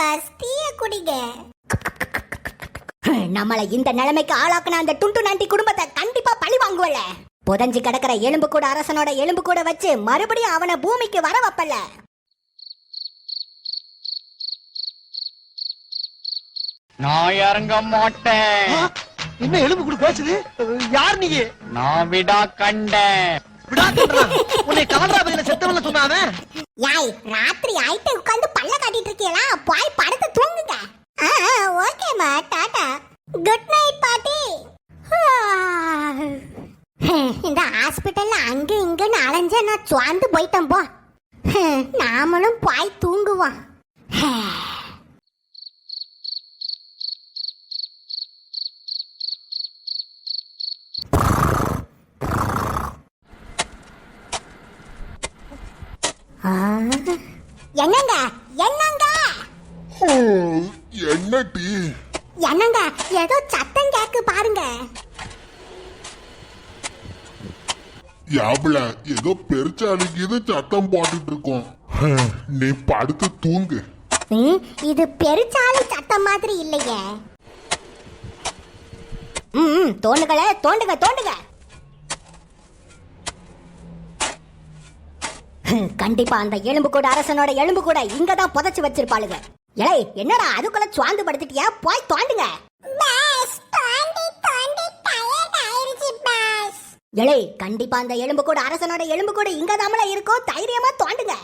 Pass டீய குடிங்க. நம்மள இந்த நிலைமைக்கு ஆளாக்குன அந்த டுண்டு நாண்டி குடும்பத்தை கண்டிப்பா பழி வாங்குவல. புதஞ்சு கிடக்கிற எலும்பு கூட அரசனோட எலும்பு கூட வச்சு மறுபடியும் அவனை பூமிக்கு வர வைப்பல. நான் இறங்க மாட்டேன். என்ன எலும்பு கூட பேசுது யார் நீங்க நான் விடா கண்டேன். விடாக்கன்றா உன்னை கால்ராபதியில செத்தவன்ல சொன்னாவே யாய் ராத்திரி ஆயிட்டு உட்கார்ந்து பல்ல காட்டிட்டு இருக்கீங்களா? போய் படுத்து தூங்குங்க. ஓகேமா டாடா. குட் நைட் பாட்டி. இந்த ஹாஸ்பிட்டல்ல அங்க இங்கன்னு அலைஞ்ச நான் சுவாந்து போயிட்டேன் போ. நாமளும் போய் தூங்குவோம். என்னங்க? என்னங்க? என்ன டீ? என்னங்க? ஏதோ சத்தம் கேக்கு பாருங்க. யாபல ஏதோ பெருச்சாலிக்கு இது சத்தம் போட்டுட்டு இருக்கோம் நீ படுத்து தூங்கு. இது பெருச்சாலி சத்தம் மாதிரி இல்லையே. ம், தோண்டுகளே தோண்டுங்க தோண்டுங்க கண்டிப்பா அந்த எலும்பு கூட அரசனோட எலும்பு கூட இங்க தான் புதைச்சு வச்சிருப்பாளுங்க. ஏலே என்னடா அதுக்குள்ள சுவாந்து படுத்துட்டியா? போய் தோண்டுங்க. ஏலே கண்டிப்பா அந்த எலும்பு கூட அரசனோட எலும்பு கூட இங்க தாமல இருக்கும் தைரியமா தோண்டுங்க.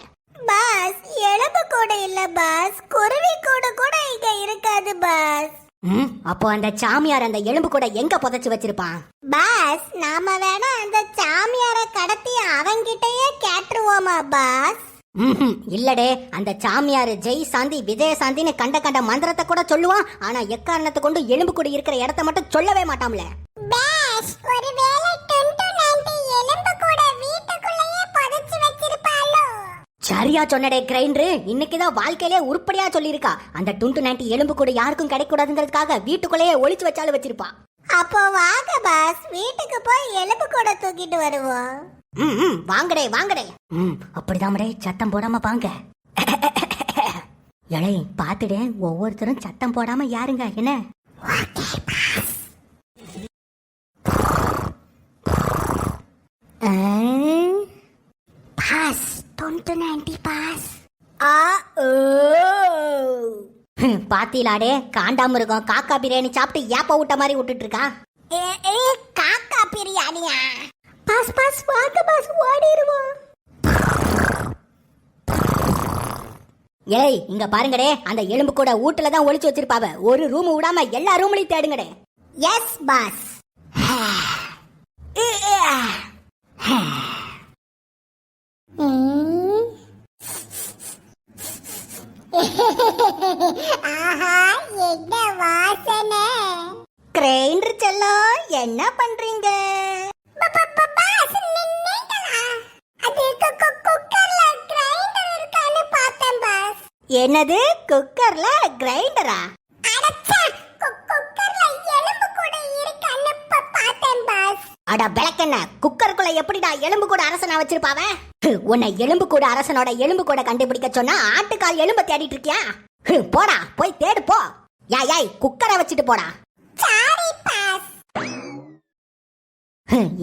பாஸ் எலும்பு கூட இல்ல பாஸ். குருவி கூட கூட இங்க இருக்காது பாஸ். ம், அப்போ அந்த சாமியார் அந்த எலும்பு கூட எங்க புதைச்சு வச்சிருப்பான்? பாஸ் நாம வேணா அந்த சாமியார கடத்தி அவங்கிட்டயே கேட்டுருவோமா பாஸ்? ம்ஹும், இல்லடே அந்த சாமியார் ஜெய் சாந்தி விஜய சாந்தின்னு கண்ட கண்ட மந்திரத்தை கூட சொல்லுவான். ஆனா எக்காரணத்தை கொண்டு எலும்பு கூட இருக்கிற இடத்த மட்டும் சொல்லவே மாட்டாம்ல. சரியா சொன்னடே கிரைண்டரு. இன்னைக்குதான் வாழ்க்கையிலே உருப்படியா சொல்லியிருக்கா. அந்த டுண்டு நாட்டி எலும்பு கூட யாருக்கும் கிடைக்கூடாதுங்கிறதுக்காக வீட்டுக்குள்ளேயே ஒளிச்சு வச்சாலும் வச்சிருப்பா. அப்போ வாங்க பாஸ். வீட்டுக்கு போய் எலும்பு கூட தூக்கிட்டு வருவோம். ம் வாங்கடே வாங்கடே. ம் அப்படிதாமடே சத்தம் போடாம வாங்க. எழை பாத்துடே ஒவ்வொருத்தரும் சத்தம் போடாம யாருங்க? என்ன? பாஸ். தொண்டு நைன்டி பாஸ் ஆ ஓ பாத்தீலாடே காண்டாமிருகம் காக்கா பிரியாணி சாப்பிட்டு ஏப்ப விட்ட மாதிரி விட்டுட்டு இருக்கா ஏ ஏ காக்கா பிரியாணியா? பாஸ் பாஸ் வாங்க பாஸ் ஓடிடுவோம். ஏய் இங்க பாருங்கடே அந்த எலும்பு கூட வீட்டுல தான் ஒளிச்சு வச்சிருப்பாவ. ஒரு ரூம் விடாம எல்லா ரூம்லயும் தேடுங்கடே. எஸ் பாஸ் ஆஹா என்ன வாசனை கிரைண்டர் செல்லம் என்ன பண்றீங்க ப- ப- ப- பாஸ் நின்னீங்களா? அது கு- கு- குக்கர்ல grinder இருக்கான்னு பார்த்தேன் பாஸ். என்னது? குக்கர்ல கிரைண்டரா? அடச்சே, கு- குக்கர்ல எலும்பு கூட இருக்கான்னு ப- பார்த்தேன் பாஸ். அட விளக்கென்ன குக்கருக்குள்ள எப்படிடா எலும்பு கூட அரசனா வச்சிருப்பாவ? உன்னை எலும்பு கூட அரசனோட எலும்பு கூட கண்டுபிடிக்க சொன்னா ஆட்டுக்கால் எலும்ப தேடிட்டு இருக்கியா? போடா போய் தேடு போ. யாய் யாய் குக்கரை வச்சுட்டு போடா.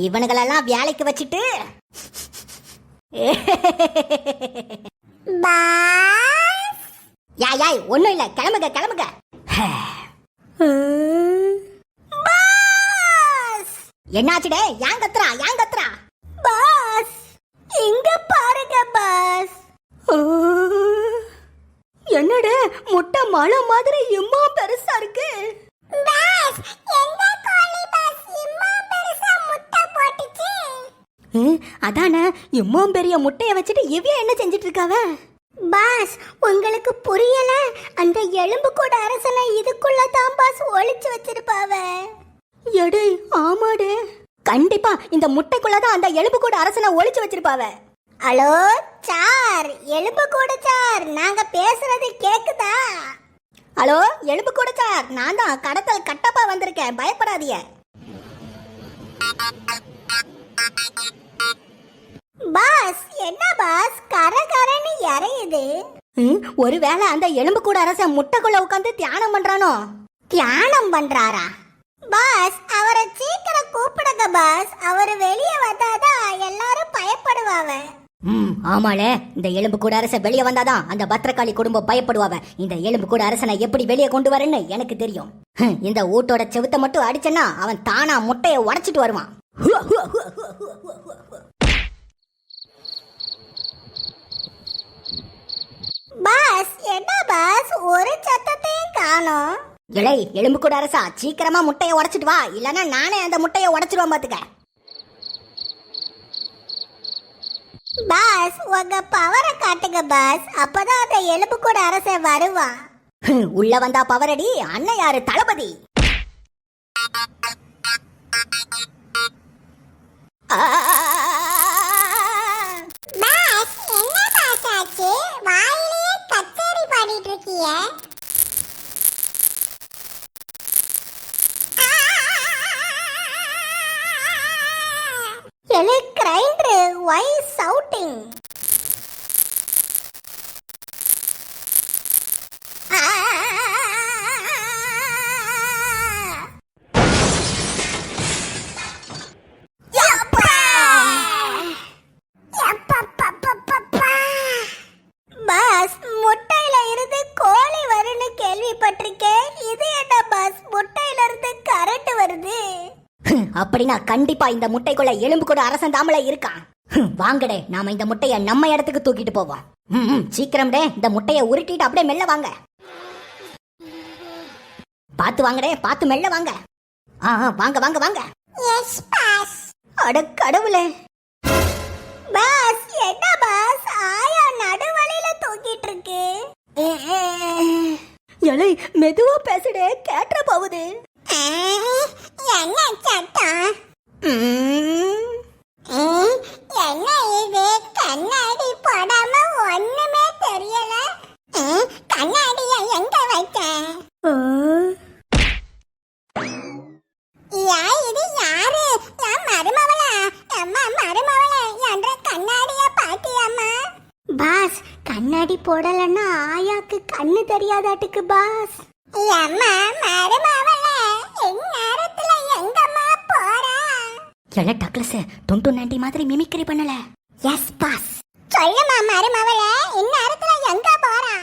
இவனுங்களெல்லாம் வேலைக்கு வச்சுட்டு. யாய் யாய் ஒண்ணும் இல்ல கிளம்புங்க கிளம்புங்க. என்னாச்சுடே ஏன் கத்துறா ஏன் கத்துறா பாஸ். இங்க பாருங்க பாஸ் என்னடே முட்டை மழை மாதிரி இம்மா பெருசா இருக்கு அதானே இம்மா பெரிய முட்டைய வச்சுட்டு இவ்விய என்ன செஞ்சிட்டு இருக்காவ பாஸ் உங்களுக்கு புரியல? அந்த எலும்பு கூட அரசனை இதுக்குள்ள தான் பாஸ் ஒளிச்சு வச்சிருப்பாவ. எடே ஆமாடே. கண்டிப்பா இந்த முட்டைக்குள்ளதான் அந்த எலும்பு கூட அரசனை ஒளிச்சு வச்சிருப்பாவ. ஹலோ சார் எலும்பு கூட சார். நாங்க பேசுறது கேக்குதா? ஹலோ எலும்பு கூட சார். நான் தான் கடத்தல் கட்டப்பா வந்திருக்கேன். பயப்படாதீங்க. பாஸ் என்ன பாஸ்? கரகரன்னு இறையுது. ஒருவேளை அந்த எலும்பு கூட அரசன் முட்டைக்குள்ள உட்காந்து தியானம் பண்றானோ? தியானம் பண்றாரா? பாஸ் அவரை சீக்கிரம் கூப்பிடுங்க பாஸ். அவர் வெளியே வந்தாதான் எல்லாரும் பயப்படுவாங்க. ம் ஆமாளே இந்த எலும்பு கூட அரசன் வெளியே வந்தாதான் அந்த பத்திரகாளி குடும்பம் பயப்படுவாவ இந்த எலும்பு கூட அரசனை எப்படி வெளியே கொண்டு வரேன்னு எனக்கு தெரியும். இந்த ஊட்டோட செவுத்த மட்டும் அடிச்சேன்னா அவன் தானா முட்டைய உடைச்சிட்டு வருவான். பாஸ் என்ன பாஸ்? ஒரு சத்தத்தையும் காணோம். இலை எலும்பு கூட அரசா சீக்கிரமா முட்டைய உடைச்சிட்டு வா. இல்லனா நானே அந்த முட்டைய உடைச்சிருவேன் பாத்துக்க. பாஸ் உங்க பவரை காட்டுங்க பாஸ். அப்பதான் அந்த எலும்பு கூட அரசன் வருவான். ஹம், உள்ள வந்தா பவரடி அண்ணன் யாரு? தளபதி. பாஸ் என்ன பாஸ் ஆச்சு? வாயிலேயே கச்சேரி பாடிட்டு இருக்கீங்க எழு கிரைண்டர் வை சவுட்டிங் அப்படின்னா கண்டிப்பா இந்த முட்டைக்குள்ள எலும்பு கூட அரசன் தாமல இருக்கான். வாங்கடே நாம இந்த முட்டைய நம்ம இடத்துக்கு தூக்கிட்டு போவோம். ம், ம், சீக்கிரம் டே இந்த முட்டைய உருட்டிட்டு அப்படியே மெல்ல வாங்க. பாத்து வாங்கடே பாத்து மெல்ல வாங்க. ஆ வாங்க வாங்க வாங்க. எஸ் பாஸ் அட கடவுளே. பாஸ் என்ன பாஸ் ஆயா நடுவழியில தூக்கிட்டு இருக்கு எலை மெதுவா பேசுடே கேட்ட போகுது. என்ன சத்தம் என்ன இது கண்ணாடி போடாம ஒண்ணுமே தெரியல கண்ணாடிய எங்க வைக்க யா இது யாரு என் மருமவளா அம்மா மருமவளா என்ற கண்ணாடிய பாத்தியம்மா பாஸ் கண்ணாடி போடலன்னா ஆயாக்கு கண்ணு தெரியாதாட்டுக்கு பாஸ். அம்மா மருமவ எலை டக்ளஸ் தொண்டு நாண்டி மாதிரி மிமிக்ரி பண்ணல. எஸ் பாஸ் சொல்லுமா மருமவளே இந்நேரத்துல எங்க போறா?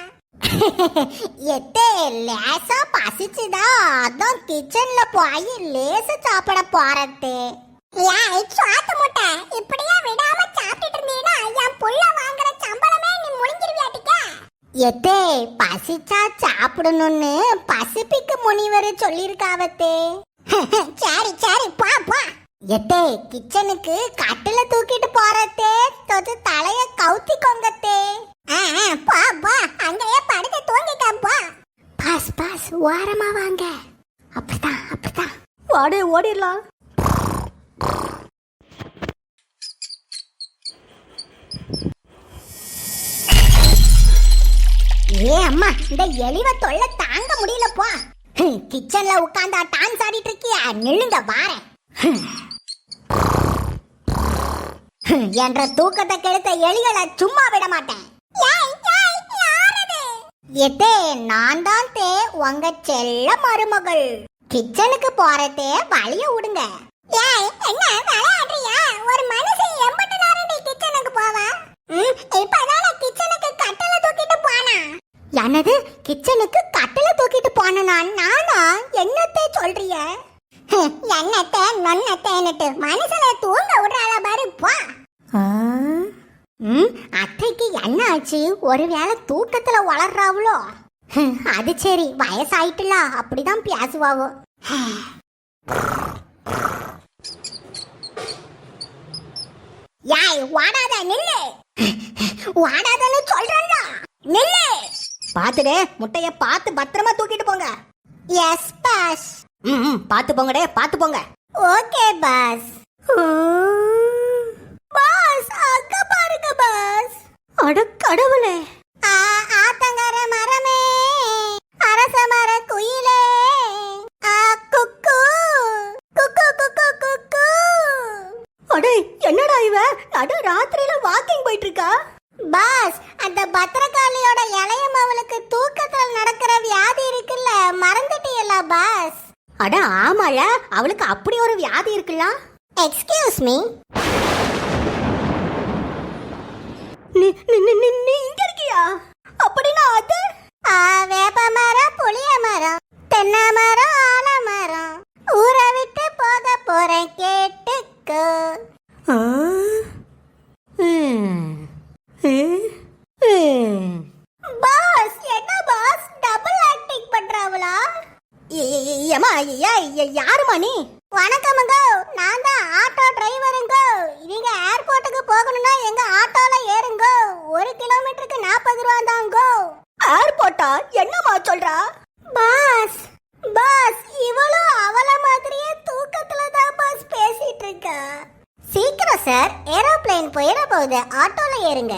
எத்தே லேசா பசிச்சுதா. அதான் கிச்சன்ல போய் லேசு சாப்பிட போறதே ஏய் சாத்து முட்டை. இப்படியே விடாம சாப்பிட்டுட்டு இருந்தீனா என் புள்ள வாங்குற சம்பளமே நீ முழுங்கிருவியாட்டிக்க எத்தே பசிச்சா சாப்பிடணும்னு பசிபிக்கு முனிவர் சொல்லியிருக்காவத்தே. சரி சரி பா பா. எத்தே கிச்சனுக்கு கட்டில தூக்கிட்டு போறதே தொத்து தலைய கவுத்தி கொங்கத்தே பா பா. அங்கேயே படுத்து தூங்கிட்டப்பா பாஸ் பாஸ் ஓரமா வாங்க. அப்படிதான் அப்படிதான் வாடே ஓடிடலாம். ஏ அம்மா இந்த எலிவ தொல்லை தாங்க முடியலப்பா கிச்சன்ல உட்கார்ந்தா டான்ஸ் ஆடிட்டு இருக்கியா? நில்லுங்க வாரேன். என்ற தூக்கத்தை கெடுத்த எலிகளை சும்மா விட மாட்டேன். எதே நான் தான் தே உங்க செல்ல மருமகள். கிச்சனுக்கு போறதே வழிய விடுங்க. ஏய் என்ன விளையாடுறியா? ஒரு மனுஷன் எம்பட்டு நேரம் கிச்சனுக்கு போவா? ம் இப்பதான கிச்சனுக்கு கட்டல தூக்கிட்டு போனா? எனது கிச்சனுக்கு கட்டல தூக்கிட்டு போனா நானா? என்னத்தை சொல்றிய? என்னத்தை நொன்னத்தேன்னுட்டு மனுஷனை தூங்க விடுறாள பாரு போ. ம் அத்தைக்கு என்ன ஆச்சு? ஒருவேளை தூக்கத்துல வளர்றாவளோ? அது சரி வயசாயிட்டுல அப்படிதான் பேசுவாவோ. யாய் வாடாத நில்லு. வாடாதன்னு சொல்றேன்ல நில்லு. பாத்துடே முட்டைய பார்த்து பத்திரமா தூக்கிட்டு போங்க. எஸ் பாஸ் ம் பார்த்து போங்கடே பார்த்து போங்க. Okay pass. பாஸ் அங்க பாருங்க பாஸ். அட கடவுளே. ஆ ஆத்தங்கர மரமே. அரச மர குயிலே. ஆ குக்கு. குக்கு குக்கு குக்கு. அடே என்னடா இவ? நடு ராத்திரியில வாக்கிங் போயிட்டு பாஸ் அந்த பத்திரகாளியோட இளையம் அவளுக்கு தூக்கத்தில் நடக்கிற வியாதி இருக்குல்ல மறந்துட்டீங்களா பாஸ்? அட ஆமால. அவளுக்கு அப்படி ஒரு வியாதி இருக்குல்ல? எக்ஸ்கியூஸ் மீ நீ இங்க இருக்கியா? அப்படின்னா அது? வேப்ப மரம் புளிய ஏர்போர்ட்டா என்னம்மா சொல்றா? பாஸ் பாஸ் இவளும் அவள மாதிரியே தூக்கத்துல தான் பாஸ் பேசிட்டு இருக்கா சீக்கிரம் சார் ஏரோப்ளேன் போயிட போகுது ஆட்டோல ஏறுங்க.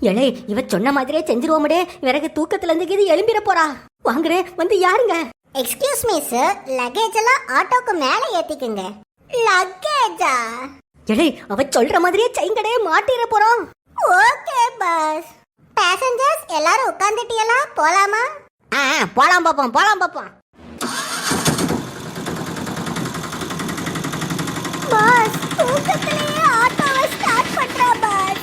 எலே இவ சொன்ன மாதிரியே செஞ்சிருவோமடே விறகு தூக்கத்துல இருந்து இது எழும்பிட போறா. வாங்குறே வந்து யாருங்க? எக்ஸ்கியூஸ் மீ சார் லக்கேஜ் எல்லாம் ஆட்டோக்கு மேல ஏத்திக்குங்க. லக்கேஜா எலே அவ சொல்ற மாதிரியே செய்ங்கடே மாட்டிர போறோம் ஓகே பாஸ் பேசஞ்சர்ஸ் எல்லாரும் உட்காந்துட்டீங்களா போலாமா? ஆ போலாம் பாப்போம் போலாம் பாப்போம். பாஸ் தூக்கத்திலேயே ஆட்டோவை ஸ்டார்ட் பண்றா பாஸ்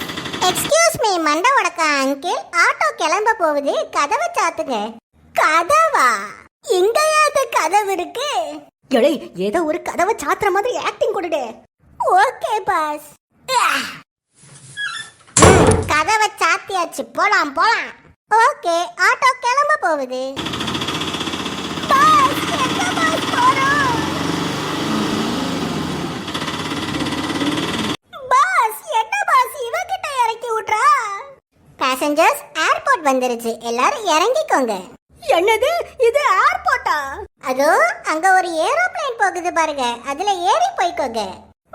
எக்ஸ்கியூஸ் மீ மண்டை உடக்க அங்கிள் ஆட்டோ கிளம்ப போகுது கதவை சாத்துங்க. கதவா? இங்கயாவது கதவு இருக்கு? எலே ஏதோ ஒரு கதவை சாத்துற மாதிரி ஆக்டிங் கொடுடு. ஓகே பாஸ் கதவை சாத்தியாச்சு. போலாம் போலாம். ஓகே ஆட்டோ கிளம்ப போகுது. பாஸ் பாஸ் என்ன பாஸ் இறக்கி பேசஞ்சர்ஸ் ஏர்போர்ட் வந்துருச்சு. எல்லாரும் இறங்கிக்கோங்க. என்னது? இது ஏர்போர்ட்டா அதோ அங்க ஒரு ஏரோப்ளேன் போகுது பாருங்க. அதுல ஏறி போய்க்கோங்க.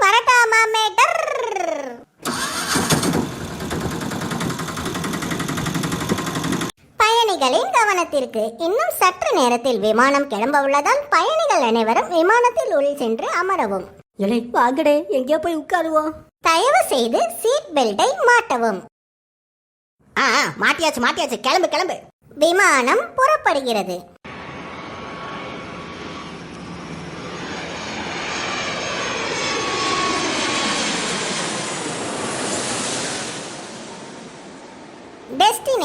வரட்டாமா மேட்டர் பயணிகளின் கவனத்திற்கு இன்னும் சற்று நேரத்தில் விமானம் கிளம்ப உள்ளதால் பயணிகள் அனைவரும் விமானத்தில் உள் சென்று அமரவும். எலே வாங்கடே எங்கேயோ போய் உட்காருவோம். தயவு செய்து சீட் பெல்ட்டை மாட்டவும். ஆ, மாட்டியாச்சு மாட்டியாச்சு. கிளம்பு கிளம்பு. விமானம் புறப்படுகிறது.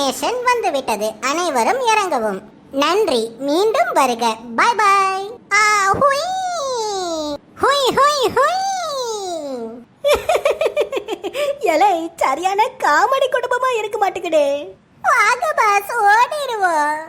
டெஸ்டினேஷன் வந்துவிட்டது. அனைவரும் இறங்கவும். நன்றி. மீண்டும் வருக. பாய் பாய் ஆ ஹுய். ஹுய் ஹுய் ஹுய். இலை சரியான காமெடி குடும்பமா இருக்க மாட்டேங்குதே. வாங்க பாஸ் ஓடிடுவோம்.